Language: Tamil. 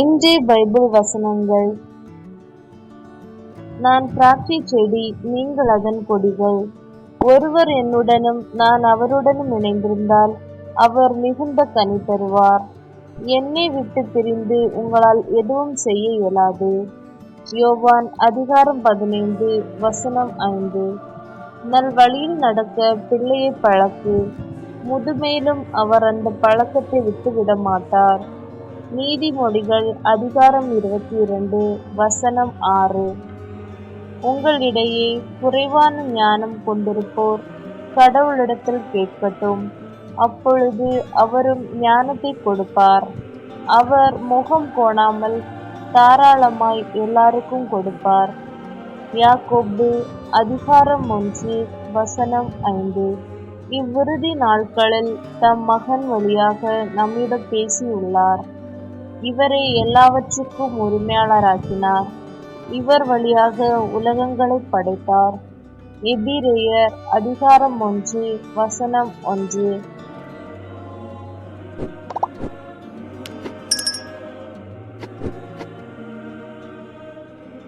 இன்றைய பைபிள் வசனங்கள். நான் திராட்சை செடி நீங்கள் அதன் கொடிகள். ஒருவர் என்னுடனும் நான் அவருடனும் இணைந்திருந்தால் அவர் மிகுந்த கனி தருவார். என்னை விட்டு பிரிந்து உங்களால் எதுவும் செய்ய இயலாது. யோவான் அதிகாரம் பதினைந்து வசனம் ஐந்து. நல் வழியில் நடக்க பிள்ளையை பழக்கு. முதுமையிலும் அவர் அந்த பழக்கத்தை விட்டுவிட மாட்டார் நீதிமொழிகள் அதிகாரம் இருபத்தி இரண்டு வசனம் ஆறு. உங்களிடையே குறைவான ஞானம் கொண்டிருப்போர் கடவுளிடத்தில் கேட்கட்டும். அப்பொழுது அவரும் ஞானத்தை கொடுப்பார். அவர் முகம் கோணாமல் தாராளமாய் எல்லாருக்கும் கொடுப்பார். யாக்கோப்பு அதிகாரம் ஒன்று வசனம் ஐந்து. இவ்விறுதி நாட்களில் தம் மகன் வழியாக நம்மிடம் பேசியுள்ளார். இவரை எல்லாவற்றுக்கும் உரிமையாளராக்கினார். இவர் வழியாக உலகங்களை படைத்தார். எபிரேயர் அதிகாரம் ஒன்று வசனம் ஒன்று.